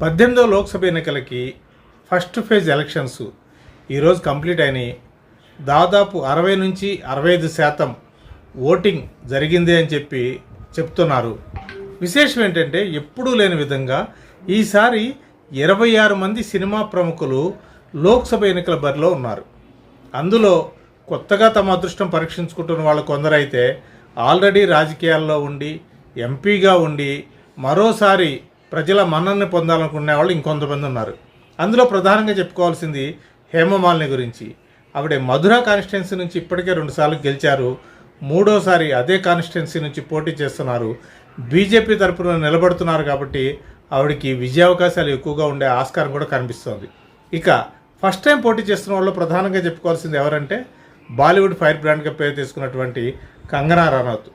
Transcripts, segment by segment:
పద్దెనిమిదో లోక్సభ ఎన్నికలకి first phase elections ఈరోజు కంప్లీట్ అయినాయి. దాదాపు అరవై నుంచి అరవై ఐదు శాతం ఓటింగ్ జరిగింది అని చెప్పి చెప్తున్నారు. విశేషం ఏంటంటే ఎప్పుడూ లేని విధంగా ఈసారి ఇరవై ఆరు మంది సినిమా ప్రముఖులు లోక్సభ ఎన్నికల బరిలో ఉన్నారు. అందులో కొత్తగా తమ అదృష్టం పరీక్షించుకుంటున్న వాళ్ళు కొందరైతే ఆల్రెడీ రాజకీయాల్లో ఉండి ఎంపీగా ఉండి మరోసారి ప్రజల మన్నన్ని పొందాలనుకునే వాళ్ళు ఇంకొంతమంది ఉన్నారు. అందులో ప్రధానంగా చెప్పుకోవాల్సింది హేమమాలిని గురించి. ఆవిడ మధుర కాన్స్టిట్యున్సీ నుంచి ఇప్పటికే రెండుసార్లు గెలిచారు. మూడోసారి అదే కాన్స్టిట్యున్సీ నుంచి పోటీ చేస్తున్నారు. బీజేపీ తరపున నిలబడుతున్నారు కాబట్టి ఆవిడకి విజయావకాశాలు ఎక్కువగా ఉండే ఆస్కారం కూడా కనిపిస్తోంది. ఇక ఫస్ట్ టైం పోటీ చేస్తున్న వాళ్ళు ప్రధానంగా చెప్పుకోవాల్సింది ఎవరంటే బాలీవుడ్ ఫైర్ బ్రాండ్గా పేరు తీసుకున్నటువంటి కంగనా రనౌత్.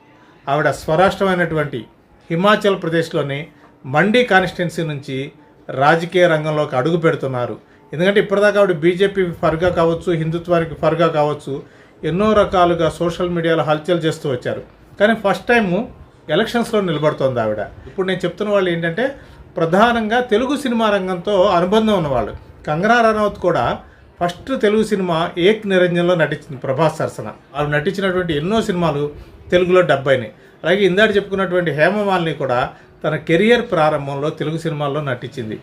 ఆవిడ స్వరాష్ట్రమైనటువంటి హిమాచల్ ప్రదేశ్లోని మండి కాన్స్టిట్యున్సీ నుంచి రాజకీయ రంగంలోకి అడుగు పెడుతున్నారు. ఎందుకంటే ఇప్పటిదాకా ఆవిడ బీజేపీ ఫర్గా కావచ్చు హిందుత్వానికి ఫర్గా కావచ్చు ఎన్నో రకాలుగా సోషల్ మీడియాలో హల్చల్ చేస్తూ వచ్చారు. కానీ ఫస్ట్ టైము ఎలక్షన్స్లో నిలబడుతోంది ఆవిడ. ఇప్పుడు నేను చెప్తున్న వాళ్ళు ఏంటంటే ప్రధానంగా తెలుగు సినిమా రంగంతో అనుబంధం ఉన్నవాళ్ళు కంగనా రనౌత్ కూడా ఫస్ట్ తెలుగు సినిమా ఏక్ నిరంజన్లో నటించింది ప్రభాస్ సరసన. ఆవిడ నటించినటువంటి ఎన్నో సినిమాలు తెలుగులో డబ్బైనాయి. అలాగే ఇందాక చెప్పుకున్నటువంటి హేమమాలిని కూడా తన కెరియర్ ప్రారంభంలో తెలుగు సినిమాల్లో నటించింది.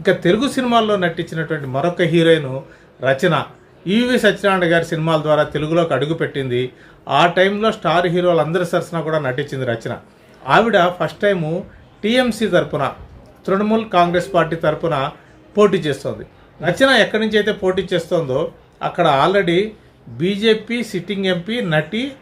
ఇంకా తెలుగు సినిమాల్లో నటించినటువంటి మరొక హీరోయిన్ రచన ఈవి సత్యనారాయణ గారి సినిమాల ద్వారా తెలుగులోకి అడుగుపెట్టింది. ఆ టైంలో స్టార్ హీరోలందరి సరసన కూడా నటించింది రచన. ఆవిడ ఫస్ట్ టైము టీఎంసీ తరపున తృణమూల్ కాంగ్రెస్ పార్టీ తరపున పోటీ చేస్తోంది. రచన ఎక్కడి నుంచి అయితే పోటీ చేస్తోందో అక్కడ ఆల్రెడీ బీజేపీ సిట్టింగ్ ఎంపీ నటి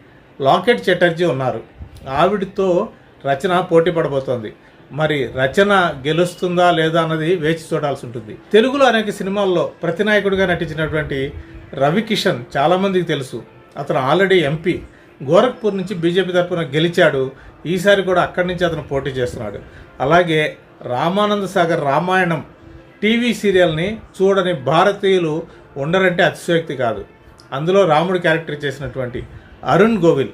లాకెట్ చటర్జీ ఉన్నారు. ఆవిడతో రచన పోటీ పడబోతోంది. మరి రచన గెలుస్తుందా లేదా అన్నది వేచి చూడాల్సి ఉంటుంది. తెలుగులో అనేక సినిమాల్లో ప్రతినాయకుడిగా నటించినటువంటి రవి కిషన్ చాలామందికి తెలుసు. అతను ఆల్రెడీ ఎంపీ. గోరఖ్పూర్ నుంచి బీజేపీ తరఫున గెలిచాడు. ఈసారి కూడా అక్కడి నుంచి అతను పోటీ చేస్తున్నాడు. అలాగే రామానంద సాగర్ రామాయణం టీవీ సీరియల్ని చూడని భారతీయులు ఉండరంటే అతిశయోక్తి కాదు. అందులో రాముడి క్యారెక్టర్ చేసినటువంటి అరుణ్ గోవిల్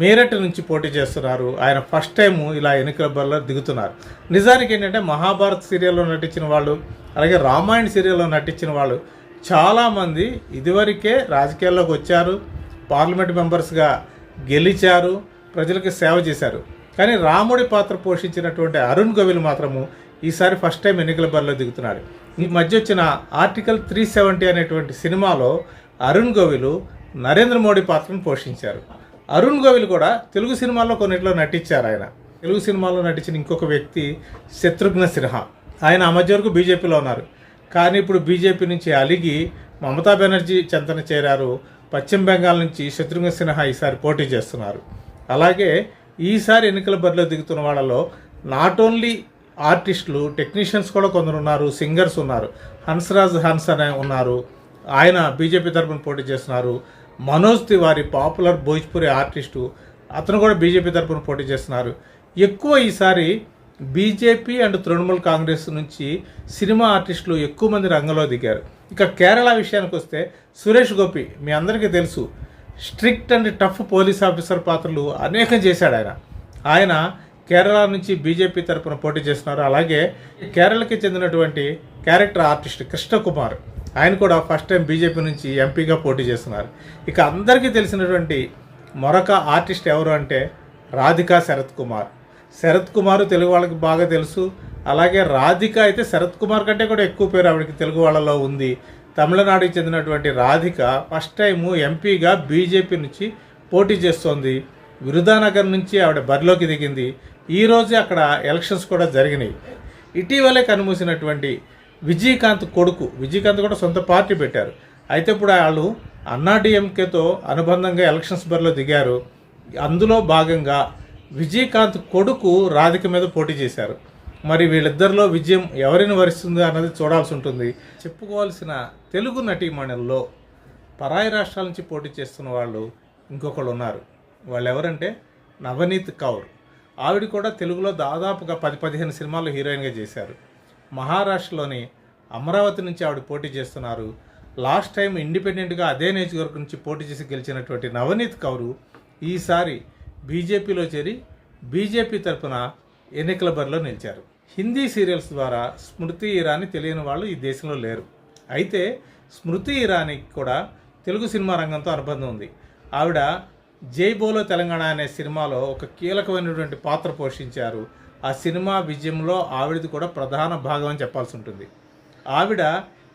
మేరట్ నుంచి పోటీ చేస్తున్నారు. ఆయన ఫస్ట్ టైం ఇలా ఎన్నికల బరిలో దిగుతున్నారు. నిజానికి ఏంటంటే మహాభారత్ సీరియల్లో నటించిన వాళ్ళు అలాగే రామాయణ సీరియల్లో నటించిన వాళ్ళు చాలామంది ఇదివరకే రాజకీయాల్లోకి వచ్చారు పార్లమెంట్ మెంబర్స్గా గెలిచారు ప్రజలకు సేవ చేశారు. కానీ రాముడి పాత్ర పోషించినటువంటి అరుణ్ గోవిల్ మాత్రము ఈసారి ఫస్ట్ టైం ఎన్నికల బరిలో దిగుతున్నాడు ఈ మధ్య వచ్చిన ఆర్టికల్ త్రీ సెవెంటీ అనేటువంటి సినిమాలో అరుణ్ గోవిలు నరేంద్ర మోడీ పాత్రను పోషించారు. అరుణ్ గోవిల్ కూడా తెలుగు సినిమాల్లో కొన్నిట్లో నటించారు ఆయన. తెలుగు సినిమాల్లో నటించిన ఇంకొక వ్యక్తి శత్రుఘ్న సిన్హా. ఆయన ఆ మధ్య వరకు బీజేపీలో ఉన్నారు. కానీ ఇప్పుడు బీజేపీ నుంచి అలిగి మమతా బెనర్జీ చెంతన చేరారు. పశ్చిమ బెంగాల్ నుంచి శత్రుఘ్న సిన్హా ఈసారి పోటీ చేస్తున్నారు. అలాగే ఈసారి ఎన్నికల బరిలో దిగుతున్న వాళ్ళలో నాట్ ఓన్లీ ఆర్టిస్టులు టెక్నీషియన్స్ కూడా కొందరు ఉన్నారు సింగర్స్ ఉన్నారు. హన్స్రాజ్ హన్స్ అనే ఉన్నారు. ఆయన బీజేపీ తరఫున పోటీ చేస్తున్నారు. Manoj Tiwari popular Bhojpuri artist. అతను కూడా బీజేపీ తరపున పోటీ చేస్తున్నారు. ఎక్కువ ఈసారి బీజేపీ అండ్ తృణమూల్ కాంగ్రెస్ నుంచి సినిమా ఆర్టిస్టులు ఎక్కువ మంది రంగంలో దిగారు. ఇక కేరళ విషయానికి వస్తే సురేష్ గోపి మీ అందరికీ తెలుసు. Strict and tough police officer పాత్రలు అనేకం చేశాడు ఆయన. ఆయన కేరళ నుంచి బీజేపీ తరపున పోటీ చేస్తున్నారు. అలాగే కేరళకి చెందినటువంటి క్యారెక్టర్ ఆర్టిస్ట్ కృష్ణకుమార్. ఆయన కూడా ఫస్ట్ టైం బీజేపీ నుంచి ఎంపీగా పోటీ చేస్తున్నారు. ఇక అందరికీ తెలిసినటువంటి మరొక ఆర్టిస్ట్ ఎవరు అంటే రాధికా శరత్ కుమార్. శరత్ కుమార్ తెలుగు వాళ్ళకి బాగా తెలుసు. అలాగే రాధిక అయితే శరత్ కుమార్ కంటే కూడా ఎక్కువ పేరు ఆవిడకి తెలుగు వాళ్ళలో ఉంది. తమిళనాడుకి చెందినటువంటి రాధిక ఫస్ట్ టైము ఎంపీగా బీజేపీ నుంచి పోటీ చేస్తోంది. విరుధానగర్ నుంచి ఆవిడ బరిలోకి దిగింది. ఈరోజే అక్కడ ఎలక్షన్స్ కూడా జరిగినాయి. ఇటీవలే కనుమూసినటువంటి విజయకాంత్ కొడుకు విజయకాంత్ కూడా సొంత పార్టీ పెట్టారు. అయితే ఇప్పుడు వాళ్ళు అన్నాడీఎంకేతో అనుబంధంగా ఎలక్షన్స్ బరిలో దిగారు. అందులో భాగంగా విజయకాంత్ కొడుకు రాధిక మీద పోటీ చేశారు. మరి వీళ్ళిద్దరిలో విజయం ఎవరిని వరిస్తుంది అన్నది చూడాల్సి ఉంటుంది. చెప్పుకోవాల్సిన తెలుగు నటీమణుల్లో పరాయి రాష్ట్రాల నుంచి పోటీ చేస్తున్న వాళ్ళు ఇంకొకళ్ళు ఉన్నారు. వాళ్ళు ఎవరంటే నవనీత్ కౌర్. ఆవిడ కూడా తెలుగులో దాదాపుగా పది పదిహేను సినిమాలు హీరోయిన్గా చేశారు. మహారాష్ట్రలోని అమరావతి నుంచి ఆవిడ పోటీ చేస్తున్నారు. లాస్ట్ టైం ఇండిపెండెంట్గా అదే నియోజకవర్గం నుంచి పోటీ చేసి గెలిచినటువంటి నవనీత్ కౌరు ఈసారి బీజేపీలో చేరి బీజేపీ తరపున ఎన్నికల బరిలో నిలిచారు. హిందీ సీరియల్స్ ద్వారా స్మృతి ఇరానీ తెలియని వాళ్ళు ఈ దేశంలో లేరు. అయితే స్మృతి ఇరానీకి కూడా తెలుగు సినిమా రంగంతో అనుబంధం ఉంది. ఆవిడ జై బోలో తెలంగాణ అనే సినిమాలో ఒక కీలకమైనటువంటి పాత్ర పోషించారు. ఆ సినిమా విజయంలో ఆవిడది కూడా ప్రధాన భాగం అని చెప్పాల్సి ఉంటుంది. ఆవిడ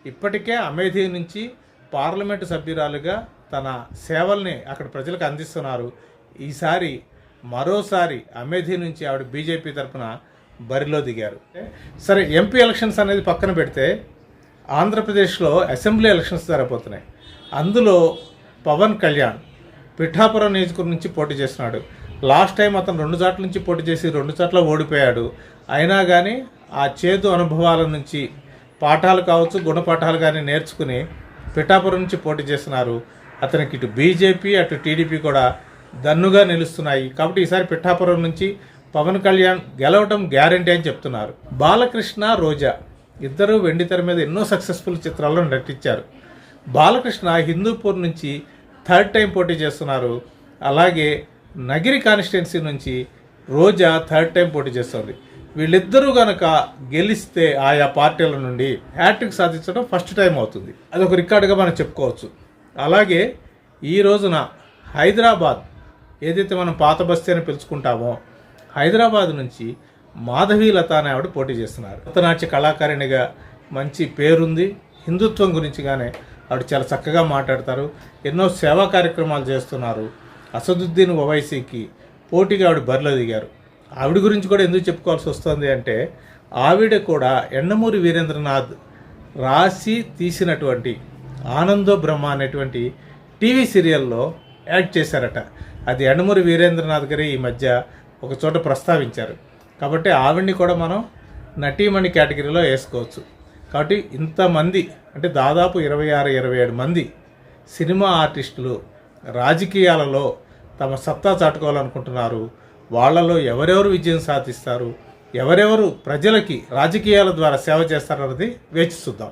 ఇప్పటికే అమేధి నుంచి పార్లమెంటు సభ్యురాలుగా తన సేవల్ని అక్కడ ప్రజలకు అందిస్తున్నారు. ఈసారి మరోసారి అమేధి నుంచి ఆవిడ బీజేపీ తరఫున బరిలో దిగారు. సరే ఎంపీ ఎలక్షన్స్ అనేది పక్కన పెడితే ఆంధ్రప్రదేశ్లో అసెంబ్లీ ఎలక్షన్స్ జరగబోతున్నాయి. అందులో పవన్ కళ్యాణ్ పిఠాపురం నియోజకవర్గం నుంచి పోటీ చేస్తున్నాడు. లాస్ట్ టైం అతను రెండు చోట్ల నుంచి పోటీ చేసి రెండు చోట్ల ఓడిపోయాడు. అయినా కానీ ఆ చేదు అనుభవాల నుంచి పాఠాలు కావచ్చు గుణపాఠాలు కానీ నేర్చుకుని పిఠాపురం నుంచి పోటీ చేస్తున్నారు. అతనికి ఇటు బీజేపీ అటు టీడీపీ కూడా దన్నుగా నిలుస్తున్నాయి. కాబట్టి ఈసారి పిఠాపురం నుంచి పవన్ కళ్యాణ్ గెలవటం గ్యారంటీ అని చెప్తున్నారు. బాలకృష్ణ రోజా ఇద్దరు వెండి తెర మీద ఎన్నో సక్సెస్ఫుల్ చిత్రాల్లో నటించారు. బాలకృష్ణ హిందూపూర్ నుంచి థర్డ్ టైం పోటీ చేస్తున్నారు. అలాగే నగిరి కాన్స్టిట్యున్సీ నుంచి రోజా థర్డ్ టైం పోటీ చేస్తుంది. వీళ్ళిద్దరూ గనక గెలిస్తే ఆయా పార్టీల నుండి హ్యాట్రిక్ సాధించడం ఫస్ట్ టైం అవుతుంది. అది ఒక రికార్డుగా మనం చెప్పుకోవచ్చు. అలాగే ఈ రోజున హైదరాబాద్ ఏదైతే మనం పాత బస్తీ అని పిలుచుకుంటామో హైదరాబాద్ నుంచి మాధవీ లత అనే ఆవిడ పోటీ చేస్తున్నారు. భరతనాట్య కళాకారిణిగా మంచి పేరుంది. హిందుత్వం గురించి కానీ ఆవిడ చాలా చక్కగా మాట్లాడతారు. ఎన్నో సేవా కార్యక్రమాలు చేస్తున్నారు. అసదుద్దీన్ ఓవైసీకి పోటీగా ఆవిడ బరిలో దిగారు. ఆవిడ గురించి కూడా ఎందుకు చెప్పుకోవాల్సి వస్తుంది అంటే ఆవిడ కూడా ఎండమూరి వీరేంద్రనాథ్ రాసి తీసినటువంటి ఆనందో బ్రహ్మ అనేటువంటి టీవీ సీరియల్లో యాడ్ చేశారట. అది ఎండమూరి వీరేంద్రనాథ్ గారి ఈ మధ్య ఒక చోట ప్రస్తావించారు. కాబట్టి ఆవిడ్ని కూడా మనం నటీమణి కేటగిరీలో వేసుకోవచ్చు. కాబట్టి ఇంతమంది అంటే దాదాపు ఇరవై ఆరు ఇరవై ఏడు మంది సినిమా ఆర్టిస్టులు రాజకీయాలలో తమ సత్తా చాటుకోవాలనుకుంటున్నారు. వాళ్ళలో ఎవరెవరు విజయం సాధిస్తారు? ఎవరెవరు ప్రజలకి రాజకీయాల ద్వారా సేవ చేస్తారన్నది వేచి చూద్దాం.